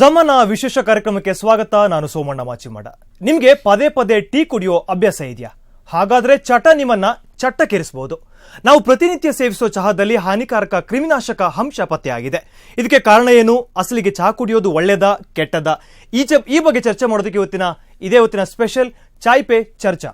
ಜಮನ ವಿಶೇಷ ಕಾರ್ಯಕ್ರಮಕ್ಕೆ ಸ್ವಾಗತ. ನಾನು ಸೋಮಣ್ಣ ಮಾಚಿಮಡ. ನಿಮ್ಗೆ ಪದೇ ಪದೇ ಟೀ ಕುಡಿಯೋ ಅಭ್ಯಾಸ ಇದೆಯಾ? ಹಾಗಾದ್ರೆ ಚಟ ನಿಮ್ಮನ್ನ ಚಟ್ಟಕ್ಕೇರಿಸಬಹುದು ನಾವು ಪ್ರತಿನಿತ್ಯ ಸೇವಿಸೋ ಚಹಾದಲ್ಲಿ ಹಾನಿಕಾರಕ ಕ್ರಿಮಿನಾಶಕ ಅಂಶ ಪತ್ತೆಯಾಗಿದೆ ಇದಕ್ಕೆ ಕಾರಣ ಏನು? ಅಸಲಿಗೆ ಚಹಾ ಕುಡಿಯೋದು ಒಳ್ಳೇದ, ಕೆಟ್ಟದ? ಈ ಈ ಬಗ್ಗೆ ಚರ್ಚೆ ಮಾಡೋದಕ್ಕೆ ಇವತ್ತಿನ ಇದೇ ಇವತ್ತಿನ ಸ್ಪೆಷಲ್ ಚಾಯ್ ಪೇ ಚರ್ಚಾ.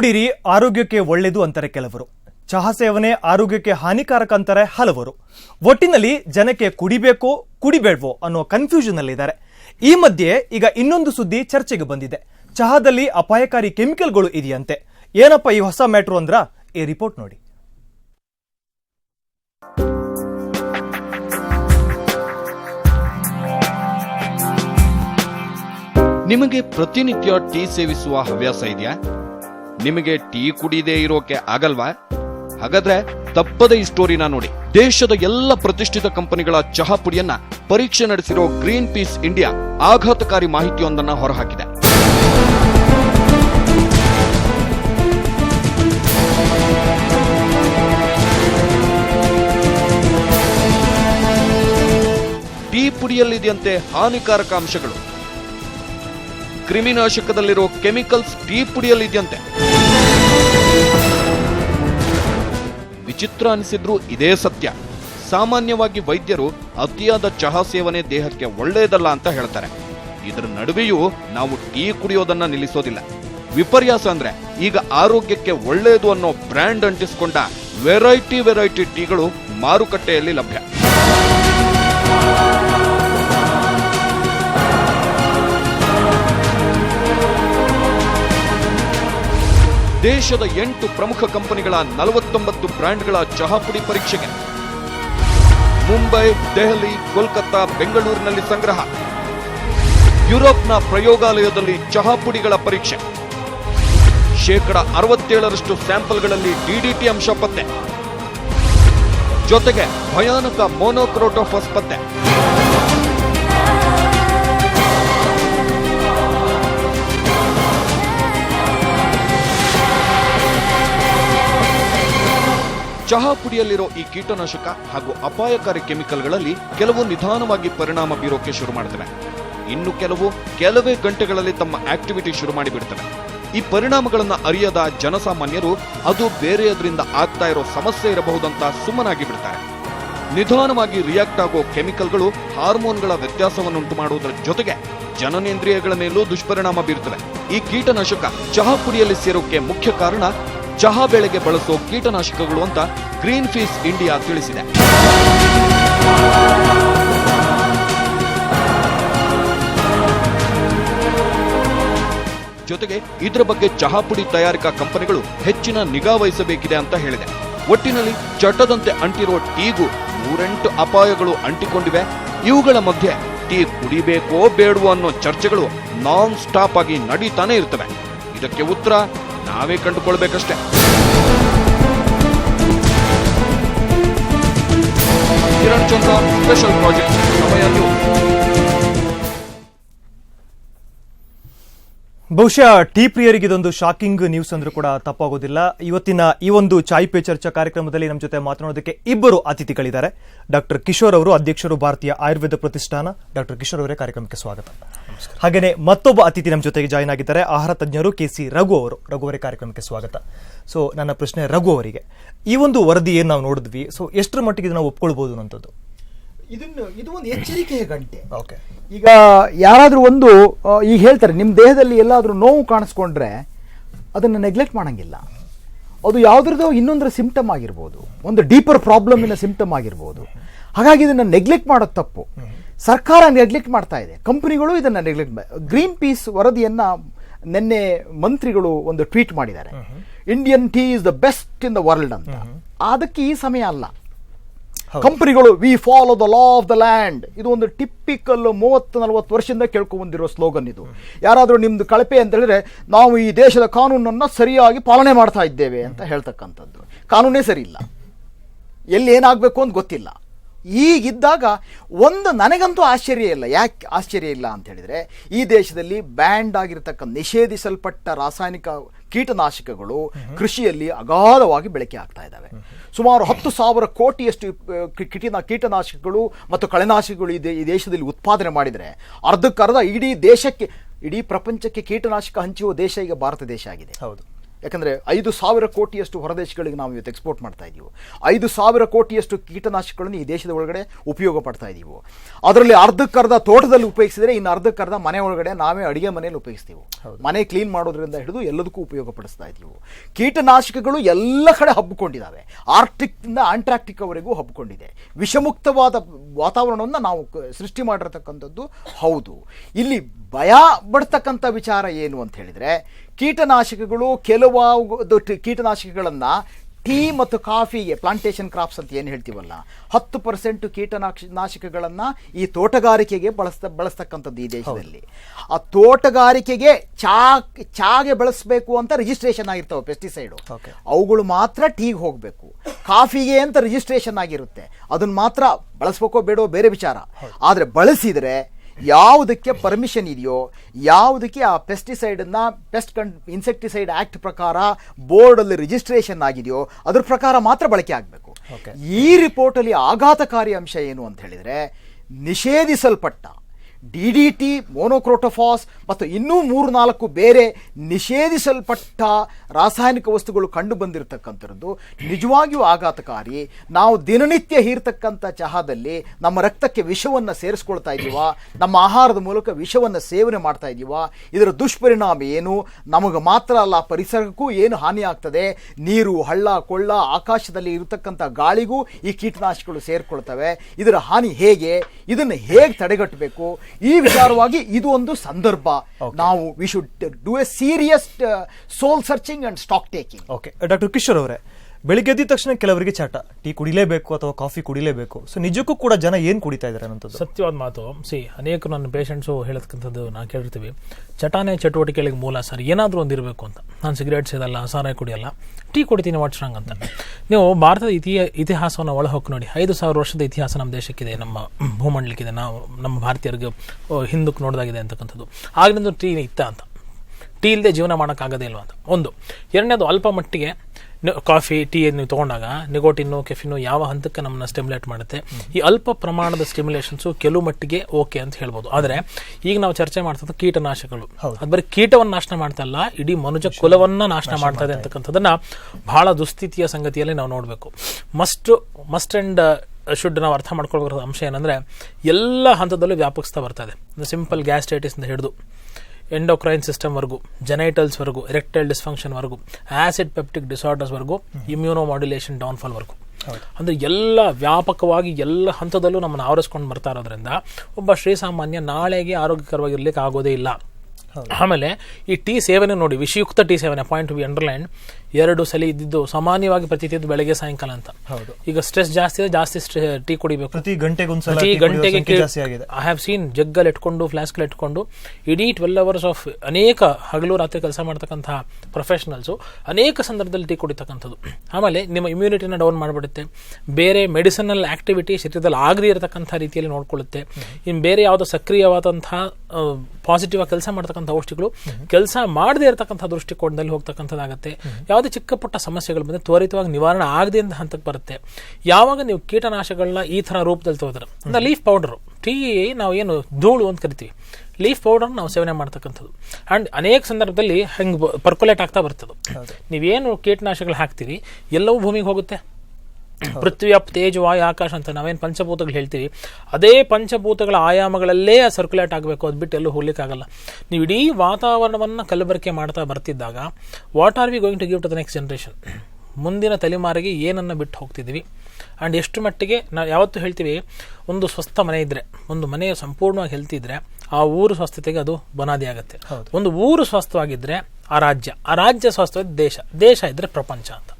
ಕುಡೀರಿ, ಆರೋಗ್ಯಕ್ಕೆ ಒಳ್ಳೆಯದು ಅಂತಾರೆ ಕೆಲವರು. ಚಹಾ ಸೇವನೆ ಆರೋಗ್ಯಕ್ಕೆ ಹಾನಿಕಾರಕ ಅಂತಾರೆ ಹಲವರು. ಒಟ್ಟಿನಲ್ಲಿ ಜನಕ್ಕೆ ಕುಡಿಬೇಕೋ, ಕುಡಿಬೇಡ್ವೋ ಅನ್ನೋ ಕನ್ಫ್ಯೂಷನ್ ಅಲ್ಲಿದ್ದಾರೆ ಈ ಮಧ್ಯೆ ಈಗ ಇನ್ನೊಂದು ಸುದ್ದಿ ಚರ್ಚೆಗೆ ಬಂದಿದೆ. ಚಹಾದಲ್ಲಿ ಅಪಾಯಕಾರಿ ಕೆಮಿಕಲ್ಗಳು ಇದೆಯಂತೆ. ಏನಪ್ಪ ಈ ಹೊಸ ಮ್ಯಾಟ್ರು ಅಂದ್ರ? ಈ ರಿಪೋರ್ಟ್ ನೋಡಿ. ನಿಮಗೆ ಪ್ರತಿನಿತ್ಯ ಟೀ ಸೇವಿಸುವ ಹವ್ಯಾಸ ಇದೆಯಾ? ನಿಮಗೆ ಟೀ ಕುಡಿದೇ ಇರೋಕೆ ಆಗಲ್ವಾ? ಹಾಗಾದ್ರೆ ತಪ್ಪದ ಈ ಸ್ಟೋರಿನ ನೋಡಿ. ದೇಶದ ಎಲ್ಲ ಪ್ರತಿಷ್ಠಿತ ಕಂಪನಿಗಳ ಚಹಾ ಪುಡಿಯನ್ನ ಪರೀಕ್ಷೆ ನಡೆಸಿರೋ ಗ್ರೀನ್ ಪೀಸ್ ಇಂಡಿಯಾ ಆಘಾತಕಾರಿ ಮಾಹಿತಿಯೊಂದನ್ನ ಹೊರಹಾಕಿದೆ. ಟೀ ಪುಡಿಯಲ್ಲಿದೆಯಂತೆ ಹಾನಿಕಾರಕ ಅಂಶಗಳು. ಕ್ರಿಮಿನಾಶಕದಲ್ಲಿರೋ ಕೆಮಿಕಲ್ಸ್ ಟೀ ಪುಡಿಯಲ್ಲಿದೆಯಂತೆ. ವಿಚಿತ್ರ ಅನಿಸಿದ್ರೂ ಇದೇ ಸತ್ಯ. ಸಾಮಾನ್ಯವಾಗಿ ವೈದ್ಯರು ಅತಿಯಾದ ಚಹಾ ಸೇವನೆ ದೇಹಕ್ಕೆ ಒಳ್ಳೆಯದಲ್ಲ ಅಂತ ಹೇಳ್ತಾರೆ. ಇದರ ನಡುವೆಯೂ ನಾವು ಟೀ ಕುಡಿಯೋದನ್ನ ನಿಲ್ಲಿಸೋದಿಲ್ಲ. ವಿಪರ್ಯಾಸ ಅಂದ್ರೆ ಈಗ ಆರೋಗ್ಯಕ್ಕೆ ಒಳ್ಳೆಯದು ಅನ್ನೋ ಬ್ರ್ಯಾಂಡ್ ಅಂಟಿಸಿಕೊಂಡ ವೆರೈಟಿ ವೆರೈಟಿ ಟೀಗಳು ಮಾರುಕಟ್ಟೆಯಲ್ಲಿ ಲಭ್ಯ. ದೇಶದ ಎಂಟು ಪ್ರಮುಖ ಕಂಪನಿಗಳ ನಲವತ್ತೊಂಬತ್ತು ಬ್ರ್ಯಾಂಡ್ಗಳ ಚಹಾ ಪುಡಿ ಪರೀಕ್ಷೆಗೆ. ಮುಂಬೈ, ದೆಹಲಿ, ಕೋಲ್ಕತ್ತಾ, ಬೆಂಗಳೂರಿನಲ್ಲಿ ಸಂಗ್ರಹ. ಯುರೋಪ್ನ ಪ್ರಯೋಗಾಲಯದಲ್ಲಿ ಚಹಾ ಪುಡಿಗಳ ಪರೀಕ್ಷೆ. ಶೇಕಡ ಅರವತ್ತೇಳರಷ್ಟು ಸ್ಯಾಂಪಲ್ಗಳಲ್ಲಿ ಡಿಡಿಟಿ ಅಂಶ ಪತ್ತೆ. ಜೊತೆಗೆ ಭಯಾನಕ ಮೋನೋಕ್ರೋಟೋಫಸ್ ಪತ್ತೆ. ಚಹಾ ಪುಡಿಯಲ್ಲಿರೋ ಈ ಕೀಟನಾಶಕ ಹಾಗೂ ಅಪಾಯಕಾರಿ ಕೆಮಿಕಲ್ಗಳಲ್ಲಿ ಕೆಲವು ನಿಧಾನವಾಗಿ ಪರಿಣಾಮ ಬೀರೋಕೆ ಶುರು ಮಾಡ್ತವೆ. ಇನ್ನು ಕೆಲವು ಕೆಲವೇ ಗಂಟೆಗಳಲ್ಲಿ ತಮ್ಮ ಆಕ್ಟಿವಿಟಿ ಶುರು ಮಾಡಿಬಿಡ್ತವೆ. ಈ ಪರಿಣಾಮಗಳನ್ನು ಅರಿಯದ ಜನಸಾಮಾನ್ಯರು ಅದು ಬೇರೆಯದರಿಂದ ಆಗ್ತಾ ಇರೋ ಸಮಸ್ಯೆ ಇರಬಹುದಂತ ಸುಮ್ಮನಾಗಿ ಬಿಡ್ತಾರೆ ನಿಧಾನವಾಗಿ ರಿಯಾಕ್ಟ್ ಆಗೋ ಕೆಮಿಕಲ್ಗಳು ಹಾರ್ಮೋನ್ಗಳ ವ್ಯತ್ಯಾಸವನ್ನುಂಟು ಮಾಡುವುದರ ಜೊತೆಗೆ ಜನನೇಂದ್ರಿಯಗಳ ಮೇಲೂ ದುಷ್ಪರಿಣಾಮ ಬೀರುತ್ತವೆ ಈ ಕೀಟನಾಶಕ ಚಹಾ ಪುಡಿಯಲ್ಲಿ ಸೇರೋಕೆ ಮುಖ್ಯ ಕಾರಣ ಚಹಾ ಬೆಳೆಗೆ ಬಳಸೋ ಕೀಟನಾಶಕಗಳು ಅಂತ ಗ್ರೀನ್ ಫೀಸ್ ಇಂಡಿಯಾ ತಿಳಿಸಿದೆ. ಜೊತೆಗೆ ಇದರ ಬಗ್ಗೆ ಚಹಾ ಪುಡಿ ತಯಾರಿಕಾ ಕಂಪನಿಗಳು ಹೆಚ್ಚಿನ ನಿಗಾ ವಹಿಸಬೇಕಿದೆ ಅಂತ ಹೇಳಿದೆ. ಒಟ್ಟಿನಲ್ಲಿ ಚಟದಂತೆ ಅಂಟಿರೋ ಟೀಗೂ ನೂರೆಂಟು ಅಪಾಯಗಳು ಅಂಟಿಕೊಂಡಿವೆ. ಇವುಗಳ ಮಧ್ಯೆ ಟೀ ಕುಡಿಬೇಕೋ ಬೇಡವೋ ಅನ್ನೋ ಚರ್ಚೆಗಳು ನಾನ್ ಸ್ಟಾಪ್ ಆಗಿ ನಡೀತಾನೆ ಇರ್ತವೆ. ಇದಕ್ಕೆ ಉತ್ತರ ನಾವೇ ಕಂಡುಕೊಳ್ಬೇಕಷ್ಟೇ. Kiran Chandra special project Samaya news ಬಹುಶಃ ಟೀ ಪ್ರಿಯರಿಗೆ ಇದೊಂದು ಶಾಕಿಂಗ್ ನ್ಯೂಸ್ ಅಂದ್ರೂ ಕೂಡ ತಪ್ಪಾಗೋದಿಲ್ಲ. ಇವತ್ತಿನ ಈ ಒಂದು ಚಾಯ್ ಪೇ ಚರ್ಚಾ ಕಾರ್ಯಕ್ರಮದಲ್ಲಿ ನಮ್ಮ ಜೊತೆ ಮಾತನಾಡೋದಕ್ಕೆ ಇಬ್ಬರು ಅತಿಥಿಗಳಿದ್ದಾರೆ. ಡಾಕ್ಟರ್ ಕಿಶೋರ್ ಅವರು ಅಧ್ಯಕ್ಷರು ಭಾರತೀಯ ಆಯುರ್ವೇದ ಪ್ರತಿಷ್ಠಾನ. ಡಾಕ್ಟರ್ ಕಿಶೋರ್ ಅವರೇ ಕಾರ್ಯಕ್ರಮಕ್ಕೆ ಸ್ವಾಗತ. ಹಾಗೇನೆ ಮತ್ತೊಬ್ಬ ಅತಿಥಿ ನಮ್ಮ ಜೊತೆಗೆ ಜಾಯ್ನ್ ಆಗಿದ್ದಾರೆ. ಆಹಾರ ತಜ್ಞರು ಕೆ ಸಿ ರಘು ಅವರು. ರಘು ಅವರೇ ಕಾರ್ಯಕ್ರಮಕ್ಕೆ ಸ್ವಾಗತ. ಸೊ ನನ್ನ ಪ್ರಶ್ನೆ ರಘು ಅವರಿಗೆ. ಈ ಒಂದು ವರದಿ ಏನು ನಾವು ನೋಡಿದ್ವಿ. ಸೊ ಎಷ್ಟರ ಮಟ್ಟಿಗೆ ನಾವು ಒಪ್ಕೊಳ್ಬಹುದು ಅನ್ನೋಂಥದ್ದು ಇದನ್ನು ಇದು ಒಂದು ಎಚ್ಚರಿಕೆಯ ಗಂಟೆ. ಓಕೆ ಈಗ ಯಾರಾದರೂ ಒಂದು ಈಗ ಹೇಳ್ತಾರೆ ನಿಮ್ಮ ದೇಹದಲ್ಲಿ ಎಲ್ಲಾದರೂ ನೋವು ಕಾಣಿಸ್ಕೊಂಡ್ರೆ ಅದನ್ನು ನೆಗ್ಲೆಕ್ಟ್ ಮಾಡೋಂಗಿಲ್ಲ. ಅದು ಯಾವುದ್ರದ್ದು ಇನ್ನೊಂದರ ಸಿಂಪ್ಟಮ್ ಆಗಿರ್ಬೋದು. ಒಂದು ಡೀಪರ್ ಪ್ರಾಬ್ಲಮಿನ ಸಿಂಪ್ಟಮ್ ಆಗಿರ್ಬೋದು. ಹಾಗಾಗಿ ಇದನ್ನು ನೆಗ್ಲೆಕ್ಟ್ ಮಾಡೋದು ತಪ್ಪು. ಸರ್ಕಾರ ನೆಗ್ಲೆಕ್ಟ್ ಮಾಡ್ತಾ ಇದೆ. ಕಂಪನಿಗಳು ಇದನ್ನು ನೆಗ್ಲೆಕ್ಟ್ ಗ್ರೀನ್ ಪೀಸ್ ವರದಿಯನ್ನು ನಿನ್ನೆ ಮಂತ್ರಿಗಳು ಒಂದು ಟ್ವೀಟ್ ಮಾಡಿದ್ದಾರೆ. Indian tea is the best in the world ಅಂತ. ಅದಕ್ಕೆ ಈ ಸಮಯ ಅಲ್ಲ. ಕಂಪನಿಗಳು we follow the law of the land ಇದು ಒಂದು ಟಿಪಿಕಲ್ ಮೂವತ್ತು ನಲವತ್ತು ವರ್ಷದಿಂದ ಕೇಳ್ಕೊಂಡ್ಬಂದಿರೋ ಸ್ಲೋಗನ್ ಇದು. ಯಾರಾದರೂ ನಿಮ್ದು ಕಳಪೆ ಅಂತ ಹೇಳಿದ್ರೆ, ನಾವು ಈ ದೇಶದ ಕಾನೂನನ್ನು ಸರಿಯಾಗಿ ಪಾಲನೆ ಮಾಡ್ತಾ ಇದ್ದೇವೆ ಅಂತ ಹೇಳ್ತಕ್ಕಂಥದ್ದು. ಕಾನೂನೇ ಸರಿ ಇಲ್ಲ ಎಲ್ಲಿ ಏನಾಗಬೇಕು ಅಂತ ಗೊತ್ತಿಲ್ಲ. ಈಗಿದ್ದಾಗ ಒಂದು ನನಗಂತೂ ಆಶ್ಚರ್ಯ ಇಲ್ಲ. ಯಾಕೆ ಆಶ್ಚರ್ಯ ಇಲ್ಲ ಅಂತ ಹೇಳಿದರೆ, ಈ ದೇಶದಲ್ಲಿ ಬ್ಯಾಂಡ್ ಆಗಿರತಕ್ಕ ನಿಷೇಧಿಸಲ್ಪಟ್ಟ ರಾಸಾಯನಿಕ ಕೀಟನಾಶಕಗಳು ಕೃಷಿಯಲ್ಲಿ ಅಗಾಧವಾಗಿ ಬಳಕೆ ಆಗ್ತಾ ಇದ್ದಾವೆ. ಸುಮಾರು ಹತ್ತು ಸಾವಿರ ಕೋಟಿಯಷ್ಟು ಕೀಟನ, ಕೀಟನಾಶಕಗಳು ಮತ್ತು ಕಳೆನಾಶಕಗಳು ಇದೆ ಈ ದೇಶದಲ್ಲಿ ಉತ್ಪಾದನೆ ಮಾಡಿದರೆ ಅರ್ಧಕ್ಕರ್ಧ ಇಡೀ ದೇಶಕ್ಕೆ, ಇಡೀ ಪ್ರಪಂಚಕ್ಕೆ ಕೀಟನಾಶಕ ಹಂಚುವ ದೇಶ ಈಗ ಭಾರತ ದೇಶ ಆಗಿದೆ. ಹೌದು. ಯಾಕಂದರೆ ಐದು ಸಾವಿರ ಕೋಟಿಯಷ್ಟು ಹೊರದೇಶಗಳಿಗೆ ನಾವು ಇವತ್ತು ಎಕ್ಸ್ಪೋರ್ಟ್ ಮಾಡ್ತಾ ಇದ್ದೀವಿ ಐದು ಸಾವಿರ ಕೋಟಿಯಷ್ಟು ಕೀಟನಾಶಕಗಳನ್ನು ಈ ದೇಶದ ಒಳಗಡೆ ಉಪಯೋಗ ಪಡ್ತಾ ಇದ್ದೀವಿ ಅದರಲ್ಲಿ ಅರ್ಧಕ್ಕರ್ಧ ತೋಟದಲ್ಲಿ ಉಪಯೋಗಿಸಿದರೆ ಇನ್ನು ಅರ್ಧಕ್ಕರ್ಧ ಮನೆ ಒಳಗಡೆ ನಾವೇ ಅಡುಗೆ ಮನೆಯಲ್ಲಿ ಉಪಯೋಗಿಸ್ತೀವಿ. ಮನೆ ಕ್ಲೀನ್ ಮಾಡೋದ್ರಿಂದ ಹಿಡಿದು ಎಲ್ಲದಕ್ಕೂ ಉಪಯೋಗ ಪಡಿಸ್ತಾ ಇದ್ದೀವಿ ಕೀಟನಾಶಕಗಳು ಎಲ್ಲ ಕಡೆ ಹಬ್ಬಿಕೊಂಡಿದ್ದಾವೆ ಆರ್ಟಿಕ್ನಿಂದ ಆಂಟಾರ್ಟಿಕ್ವರೆಗೂ ಹಬ್ಬಿಕೊಂಡಿದೆ ವಿಷಮುಕ್ತವಾದ ವಾತಾವರಣವನ್ನು ನಾವು ಸೃಷ್ಟಿ ಮಾಡಿರ್ತಕ್ಕಂಥದ್ದು ಹೌದು. ಇಲ್ಲಿ ಭಯ ಪಡ್ತಕ್ಕಂಥ ವಿಚಾರ ಏನು ಅಂತ ಹೇಳಿದರೆ ಕೀಟನಾಶಕಗಳು ಕೆಲವು ಕೀಟನಾಶಕಗಳನ್ನು ಟೀ ಮತ್ತು ಕಾಫಿಗೆ ಪ್ಲಾಂಟೇಷನ್ ಕ್ರಾಪ್ಸ್ ಅಂತ ಏನು ಹೇಳ್ತೀವಲ್ಲ ಹತ್ತು ಪರ್ಸೆಂಟ್ ಕೀಟನಾಶ ನಾಶಕಗಳನ್ನು ಈ ತೋಟಗಾರಿಕೆಗೆ ಬಳಸ್ತ ಬಳಸ್ತಕ್ಕಂಥದ್ದು ಈ ದೇಶದಲ್ಲಿ. ಆ ತೋಟಗಾರಿಕೆಗೆ ಚಾ ಚಾಗೆ ಬಳಸಬೇಕು ಅಂತ ರಿಜಿಸ್ಟ್ರೇಷನ್ ಆಗಿರ್ತವೆ ಪೆಸ್ಟಿಸೈಡು. ಅವುಗಳು ಮಾತ್ರ ಟೀಗೆ ಹೋಗಬೇಕು. ಕಾಫಿಗೆ ಅಂತ ರಿಜಿಸ್ಟ್ರೇಷನ್ ಆಗಿರುತ್ತೆ. ಅದನ್ನ ಮಾತ್ರ ಬಳಸ್ಬೇಕೋ ಬೇಡೋ ಬೇರೆ ವಿಚಾರ. ಆದರೆ ಬಳಸಿದರೆ ಯಾವುದಕ್ಕೆ ಪರ್ಮಿಷನ್ ಇದೆಯೋ ಯಾವುದಕ್ಕೆ ಆ ಪೆಸ್ಟಿಸೈಡನ್ನು ಪೆಸ್ಟ್ ಕನ್ ಇನ್ಸೆಕ್ಟಿಸೈಡ್ ಆ್ಯಕ್ಟ್ ಪ್ರಕಾರ ಬೋರ್ಡಲ್ಲಿ ರಿಜಿಸ್ಟ್ರೇಷನ್ ಆಗಿದೆಯೋ ಅದ್ರ ಪ್ರಕಾರ ಮಾತ್ರ ಬಳಕೆ ಆಗಬೇಕು. ಈ ರಿಪೋರ್ಟಲ್ಲಿ ಆಘಾತಕಾರಿ ಅಂಶ ಏನು ಅಂತ ಹೇಳಿದರೆ ನಿಷೇಧಿಸಲ್ಪಟ್ಟ ಡಿ ಡಿ ಟಿ, ಮೋನೋಕ್ರೋಟೋಫಾಸ್ ಮತ್ತು ಇನ್ನೂ ಮೂರು ನಾಲ್ಕು ಬೇರೆ ನಿಷೇಧಿಸಲ್ಪಟ್ಟ ರಾಸಾಯನಿಕ ವಸ್ತುಗಳು ಕಂಡು ಬಂದಿರತಕ್ಕಂಥದ್ದು ನಿಜವಾಗಿಯೂ ಆಘಾತಕಾರಿ. ನಾವು ದಿನನಿತ್ಯ ಹೀರ್ತಕ್ಕಂಥ ಚಹಾದಲ್ಲಿ ನಮ್ಮ ರಕ್ತಕ್ಕೆ ವಿಷವನ್ನು ಸೇರಿಸ್ಕೊಳ್ತಾ ಇದ್ದೀವಾ? ನಮ್ಮ ಆಹಾರದ ಮೂಲಕ ವಿಷವನ್ನು ಸೇವನೆ ಮಾಡ್ತಾ ಇದ್ದೀವಾ? ಇದರ ದುಷ್ಪರಿಣಾಮ ಏನು? ನಮಗೆ ಮಾತ್ರ ಅಲ್ಲ, ಪರಿಸರಕ್ಕೂ ಏನು ಹಾನಿ ಆಗ್ತದೆ? ನೀರು, ಹಳ್ಳ, ಕೊಳ್ಳ, ಆಕಾಶದಲ್ಲಿ ಇರತಕ್ಕಂಥ ಗಾಳಿಗೂ ಈ ಕೀಟನಾಶಕಗಳು ಸೇರಿಕೊಳ್ತವೆ. ಇದರ ಹಾನಿ ಹೇಗೆ? ಇದನ್ನು ಹೇಗೆ ತಡೆಗಟ್ಟಬೇಕು? ಈ ವಿಚಾರವಾಗಿ ಇದು ಒಂದು ಸಂದರ್ಭ. ನಾವು we should do a serious soul searching and stock taking okay doctor Kishore ಅವರೇ ಬೆಳಿಗ್ಗೆ ಎದ್ದ ತಕ್ಷಣ ಕೆಲವರಿಗೆ ಚಟ. ಟೀ ಕುಡಿಲೇಬೇಕು ಅಥವಾ ಕಾಫಿ ಕುಡಿಲೇಬೇಕು. ಸೊ ನಿಜಕ್ಕೂ ಕೂಡ ಜನ ಏನ್ ಕುಡಿತಾ ಇದ್ದಾರೆ ಅನ್ನೋದು ಸತ್ಯವಾದ ಮಾತು. ಸಿ ಅನೇಕ ನನ್ನ ಪೇಷಂಟ್ಸು ಹೇಳತಕ್ಕಂಥದ್ದು ನಾ ಕೇಳಿರ್ತೀವಿ. ಚಟಾನೆ ಚಟುವಟಿಕೆಗಳಿಗೆ ಮೂಲ ಸರ್. ಏನಾದರೂ ಒಂದು ಇರಬೇಕು ಅಂತ. ನಾನು ಸಿಗರೇಟ್ ಸೇದಲ್ಲ ಸಾರಾಯಿ ಕುಡಿಯಲ್ಲ. ಟೀ ಕುಡಿತೀನಿ ವಾಟ್ಸ್ರಾಂಗ್ ಅಂತ. ನೀವು ಭಾರತದ ಇತಿಹ ಇತಿಹಾಸವನ್ನು ಒಳ ಹೊಕ್ಕು ನೋಡಿ. ಐದು ಸಾವಿರ ವರ್ಷದ ಇತಿಹಾಸ ನಮ್ಮ ದೇಶಕ್ಕಿದೆ, ನಮ್ಮ ಭೂಮಂಡಲಕ್ಕಿದೆ. ನಾವು ನಮ್ಮ ಭಾರತೀಯರಿಗೆ ಹಿಂದಕ್ಕೆ ನೋಡಿದಾಗಿದೆ ಅಂತಕ್ಕಂಥದ್ದು. ಆಗಿನಿಂದ ಟೀ ಇತ್ತ ಅಂತ. ಟೀ ಇಲ್ಲದೆ ಜೀವನ ಮಾಡೋಕ್ಕಾಗೋದೇ ಇಲ್ವ ಅಂತ. ಒಂದು. ಎರಡನೇದು ಅಲ್ಪ ಮಟ್ಟಿಗೆ ಕಾಫಿ ಟೀ ನೀವು ತೊಗೊಂಡಾಗ ನಿಗೋಟಿನ್ನು ಕೆಫಿನು ಯಾವ ಹಂತಕ್ಕೆ ನಮ್ಮನ್ನ ಸ್ಟಿಮ್ಯುಲೇಟ್ ಮಾಡುತ್ತೆ ಈ ಅಲ್ಪ ಪ್ರಮಾಣದ ಸ್ಟಿಮ್ಯುಲೇಷನ್ಸು ಕೆಲವು ಮಟ್ಟಿಗೆ ಓಕೆ ಅಂತ ಹೇಳ್ಬೋದು. ಆದರೆ ಈಗ ನಾವು ಚರ್ಚೆ ಮಾಡ್ತದ್ದು ಕೀಟನಾಶಕಗಳು. ಅದು ಬರೀ ಕೀಟವನ್ನು ನಾಶನ ಮಾಡ್ತಾ ಇಲ್ಲ ಇಡೀ ಮನುಜ ಕುಲವನ್ನ ನಾಶನ ಮಾಡ್ತಾ ಇದೆ ಅಂತಕ್ಕಂಥದ್ದನ್ನ ಬಹಳ ದುಸ್ಥಿತಿಯ ಸಂಗತಿಯಲ್ಲಿ ನಾವು ನೋಡಬೇಕು. ಮಸ್ಟ್ ಮಸ್ಟ್ ಅಂಡ್ ಶುಡ್ ನಾವು ಅರ್ಥ ಮಾಡ್ಕೊಳ್ಬೇಕಾದ ಅಂಶ ಏನಂದ್ರೆ ಎಲ್ಲ ಹಂತದಲ್ಲೂ ವ್ಯಾಪಕಿಸ್ತಾ ಬರ್ತಾ ಇದೆ ಸಿಂಪಲ್ ಗ್ಯಾಸ್ಟ್ರೈಟಿಸ್ ಅಂತ ಹಿಡಿದು. ಎಂಡೋಕ್ರೈನ್ ಸಿಸ್ಟಮ್ವರೆಗೂ ಜೆನೈಟಲ್ಸ್ವರೆಗೂ ಎರೆಕ್ಟೈಲ್ ಡಿಸ್ಫಂಕ್ಷನ್ವರೆಗೂ ಆಸಿಡ್ ಪೆಪ್ಟಿಕ್ ಡಿಸಾರ್ಡರ್ಸ್ವರೆಗೂ ಇಮ್ಯೂನೋ ಮಾಡ್ಯುಲೇಷನ್ ಡೌನ್ಫಾಲ್ವರೆಗೂ ಅಂದ್ರೆ ಎಲ್ಲ ವ್ಯಾಪಕವಾಗಿ ಎಲ್ಲ ಹಂತದಲ್ಲೂ ನಮ್ಮನ್ನು ಆವರಿಸ್ಕೊಂಡು ಬರ್ತಾ ಇರೋದ್ರಿಂದ ಒಬ್ಬ ಶ್ರೀಸಾಮಾನ್ಯ ನಾಳೆಗೆ ಆರೋಗ್ಯಕರವಾಗಿರ್ಲಿಕ್ಕೆ ಆಗೋದೇ ಇಲ್ಲ. ಆಮೇಲೆ ಈ ಟೀ ಸೇವನೆ ನೋಡಿ ವಿಷಯುಕ್ತ ಟೀ ಸೇವನೆ ಪಾಯಿಂಟ್ ಬಿ ಅಂಡರ್ಲೈನ್ ಎರಡು ಸಲ ಇದ್ದಿದ್ದು ಸಾಮಾನ್ಯವಾಗಿ ಪ್ರತಿದಿದ್ದು ಬೆಳಗ್ಗೆ ಸಾಯಂಕಾಲ ಅಂತ. ಹೌದು. ಈಗ ಸ್ಟ್ರೆಸ್ ಜಾಸ್ತಿ ಇದೆ ಜಾಸ್ತಿ ಟೀ ಕುಡಿಬೇಕು. ಪ್ರತಿ ಗಂಟೆಗೆ ಒಂದ್ಸಲ ಪ್ರತಿ ಗಂಟೆಗೆ ಜಾಸ್ತಿ ಆಗಿದೆ. ಐ ಹ್ಯಾವ್ ಸೀನ್ ಜಗ್ಗಲ್ ಇಟ್ಕೊಂಡು ಫ್ಲಾಸ್ಕ್ ಇಟ್ಕೊಂಡು ಇಡೀ ಟ್ವೆಲ್ ಅವರ್ಸ್ ಆಫ್ ಅನೇಕ ಹಗಲು ರಾತ್ರಿ ಕೆಲಸ ಮಾಡ್ತಕ್ಕಂತಹ ಪ್ರೊಫೆಷನಲ್ಸು ಅನೇಕ ಸಂದರ್ಭದಲ್ಲಿ ಟೀ ಕುಡಿತಕ್ಕಂಥದ್ದು. ಆಮೇಲೆ ನಿಮ್ಮ ಇಮ್ಯುನಿಟಿನ ಡೌನ್ ಮಾಡಿಬಿಡುತ್ತೆ. ಬೇರೆ ಮೆಡಿಸಿನಲ್ ಆಕ್ಟಿವಿಟಿ ಶರೀರದಲ್ಲಿ ಆಗದೇ ಇರತಕ್ಕಂಥ ರೀತಿಯಲ್ಲಿ ನೋಡ್ಕೊಳ್ಳುತ್ತೆ. ಇನ್ನು ಬೇರೆ ಯಾವುದೋ ಸಕ್ರಿಯವಾದಂತಹ ಪಾಸಿಟಿವ್ ಆಗಿ ಕೆಲಸ ಮಾಡ್ತಕ್ಕಂಥ ಔಷಧಿಗಳು ಕೆಲಸ ಮಾಡದೇ ಇರತಕ್ಕಂಥ ದೃಷ್ಟಿಕೋನದಲ್ಲಿ ಹೋಗ್ತಕ್ಕಂಥದ್ದಾಗತ್ತೆ. ಯಾವುದೇ ಚಿಕ್ಕ ಪುಟ್ಟ ಸಮಸ್ಯೆಗಳು ಬಂದರೆ ತ್ವರಿತವಾಗಿ ನಿವಾರಣೆ ಆಗದೆ ಅಂತ ಹಂತಕ್ಕೆ ಬರುತ್ತೆ. ಯಾವಾಗ ನೀವು ಕೀಟನಾಶಕಗಳನ್ನ ಈ ಥರ ರೂಪದಲ್ಲಿ ತೋದ್ರೆ ಅಂದರೆ ಲೀಫ್ ಪೌಡರು ಟೀ ನಾವು ಏನು ಧೂಳು ಅಂತ ಕರಿತೀವಿ ಲೀಫ್ ಪೌಡರ್ ನಾವು ಸೇವನೆ ಮಾಡ್ತಕ್ಕಂಥದ್ದು. ಆ್ಯಂಡ್ ಅನೇಕ ಸಂದರ್ಭದಲ್ಲಿ ಹೆಂಗೆ ಪರ್ಕುಲೇಟ್ ಆಗ್ತಾ ಬರ್ತದೆ. ನೀವೇನು ಕೀಟನಾಶಕಗಳು ಹಾಕ್ತೀರಿ ಎಲ್ಲವೂ ಭೂಮಿಗೆ ಹೋಗುತ್ತೆ? ಪೃಥ್ವಿ ಅಪ್ ತೇಜ್ ವಾಯು ಆಕಾಶ ಅಂತ ನಾವೇನು ಪಂಚಭೂತಗಳು ಹೇಳ್ತೀವಿ ಅದೇ ಪಂಚಭೂತಗಳ ಆಯಾಮಗಳಲ್ಲೇ ಸರ್ಕ್ಯುಲೇಟ್ ಆಗಬೇಕು ಅದು ಬಿಟ್ಟು ಎಲ್ಲೂ ಹೋಗ್ಲಿಕ್ಕಾಗಲ್ಲ. ನೀವು ಇಡೀ ವಾತಾವರಣವನ್ನು ಕಲಬೆರಕೆ ಮಾಡ್ತಾ ಬರ್ತಿದ್ದಾಗ what are we going to give to the next generation ಮುಂದಿನ ತಲೆಮಾರಿಗೆ ಏನನ್ನು ಬಿಟ್ಟು ಹೋಗ್ತಿದ್ದೀವಿ? ಆ್ಯಂಡ್ ಎಷ್ಟು ಮಟ್ಟಿಗೆ ನಾವು ಯಾವತ್ತೂ ಹೇಳ್ತೀವಿ ಒಂದು ಸ್ವಸ್ಥ ಮನೆ ಇದ್ದರೆ ಒಂದು ಮನೆಯ ಸಂಪೂರ್ಣವಾಗಿ ಹೆಲ್ತ್ ಇದ್ದರೆ ಆ ಊರು ಸ್ವಸ್ಥತೆಗೆ ಅದು ಬುನಾದಿ ಆಗುತ್ತೆ. ಒಂದು ಊರು ಸ್ವಸ್ಥವಾಗಿದ್ದರೆ ಆ ರಾಜ್ಯ ಆ ರಾಜ್ಯ ಸ್ವಸ್ಥವಾದ ದೇಶ ದೇಶ ಇದ್ದರೆ ಪ್ರಪಂಚ ಅಂತ.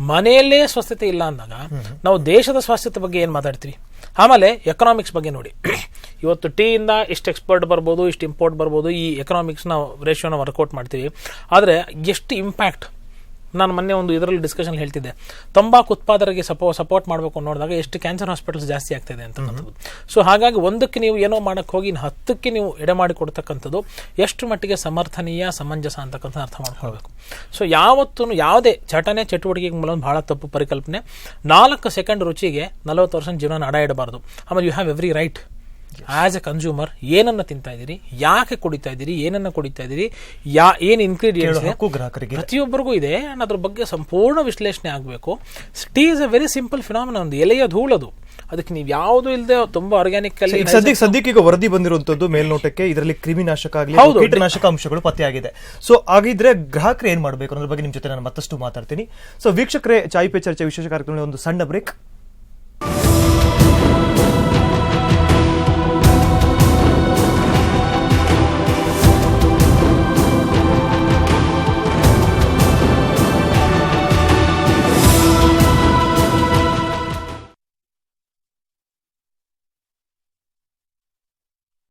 ಮನೆಯಲ್ಲೇ ಸ್ವಸ್ಥತೆ ಇಲ್ಲ ಅಂದಾಗ ನಾವು ದೇಶದ ಸ್ವಾಸ್ಥ್ಯತೆ ಬಗ್ಗೆ ಏನು ಮಾತಾಡ್ತೀವಿ ಆಮೇಲೆ ಎಕನಾಮಿಕ್ಸ್ ಬಗ್ಗೆ ನೋಡಿ. ಇವತ್ತು ಟೀಯಿಂದ ಇಷ್ಟು ಎಕ್ಸ್ಪೋರ್ಟ್ ಬರ್ಬೋದು ಇಷ್ಟು ಇಂಪೋರ್ಟ್ ಬರ್ಬೋದು ಈ ಎಕನಾಮಿಕ್ಸ್ನ ರೇಷಿಯೋನ ವರ್ಕೌಟ್ ಮಾಡ್ತೀವಿ. ಆದರೆ ಎಷ್ಟು ಇಂಪ್ಯಾಕ್ಟ್ ನಾನು ಮೊನ್ನೆ ಒಂದು ಇದರಲ್ಲಿ ಡಿಸ್ಕಷನ್ ಹೇಳ್ತಿದ್ದೆ. ತಂಬಾಕು ಉತ್ಪಾದಕರಿಗೆ ಸಪೋ ಸಪೋರ್ಟ್ ಮಾಡಬೇಕು ನೋಡಿದಾಗ ಎಷ್ಟು ಕ್ಯಾನ್ಸರ್ ಹಾಸ್ಪಿಟಲ್ಸ್ ಜಾಸ್ತಿ ಆಗ್ತಿದೆ ಅಂತಕ್ಕಂಥದ್ದು ಸೊ ಹಾಗಾಗಿ ಒಂದಕ್ಕೆ ನೀವು ಏನೋ ಮಾಡಕ್ಕೆ ಹೋಗಿ ಇನ್ನು ಹತ್ತಕ್ಕೆ ನೀವು ಎಡೆ ಮಾಡಿ ಕೊಡ್ತಕ್ಕಂಥದ್ದು ಎಷ್ಟು ಮಟ್ಟಿಗೆ ಸಮರ್ಥನೀಯ ಸಮಂಜಸ ಅಂತಕ್ಕಂಥ ಅರ್ಥ ಮಾಡ್ಕೊಳ್ಬೇಕು. ಸೊ ಯಾವತ್ತೂ ಯಾವುದೇ ಚಟನೆ ಚಟುವಟಿಕೆಗೆ ಮೂಲಕ ಬಹಳ ತಪ್ಪು ಪರಿಕಲ್ಪನೆ. ನಾಲ್ಕು ಸೆಕೆಂಡ್ ರುಚಿಗೆ ನಲವತ್ತು ವರ್ಷ ಜೀವನ ಅಡ ಇಡಬಾರ್ದು. ಆಮೇಲೆ you have every right as a consumer ಏನನ್ನ ತಿಂತಾ ಇದ್ದೀರಿ? ಯಾಕೆ ಕುಡಿತಾ ಇದ್ದೀರಿ? ಏನನ್ನ ಕುಡಿತಾ ಇದ್ದೀರಿ? ಯಾ ಏನು ಇಂಗ್ರೀಡಿಯೆಂಟ್ಸ್ ಗ್ರಾಹಕರಿಗೆ. ಪ್ರತಿಯೊಬ್ಬರಿಗೂ ಇದೆ. ಅದ್ರ ಬಗ್ಗೆ ಸಂಪೂರ್ಣ ವಿಶ್ಲೇಷಣೆ ಆಗಬೇಕು. Tea is a very simple phenomena ಒಂದು ಎಲೆಯ ಧೂಳದು. ಅದಕ್ಕೆ ನೀವು ಯಾವುದು ಇಲ್ಲದೆ ತುಂಬಾ ಆರ್ಗ್ಯಾನಿಕ್ ಅಲ್ಲಿ ಸದ್ಯಕ್ಕೆ ಸದ್ಯಕ್ಕೆ ಈಗ ವರದಿ ಬಂದಿರುವಂತದ್ದು ಮೇಲ್ನೋಟಕ್ಕೆ ಇದರಲ್ಲಿ ಕ್ರಿಮಿನಾಶಕ ಆಗಲಿ. ಕೀಟನಾಶಕ ಅಂಶಗಳು ಪತ್ತೆಯಾಗಿದೆ. ಸೊ ಹಾಗಿದ್ರೆ ಗ್ರಾಹಕರು ಏನ್ ಮಾಡಬೇಕು ಅನ್ನೋದ್ರ ಬಗ್ಗೆ ನಿಮ್ ಜೊತೆ ನಾನು ಮತ್ತಷ್ಟು ಮಾತಾಡ್ತೀನಿ. ಸೊ ವೀಕ್ಷಕರೇ ಚಾಯ್ ಪೇ ಚರ್ಚೆ ವಿಶೇಷ ಕಾರ್ಯಕ್ರಮದಲ್ಲಿ ಒಂದು ಸಣ್ಣ ಬ್ರೇಕ್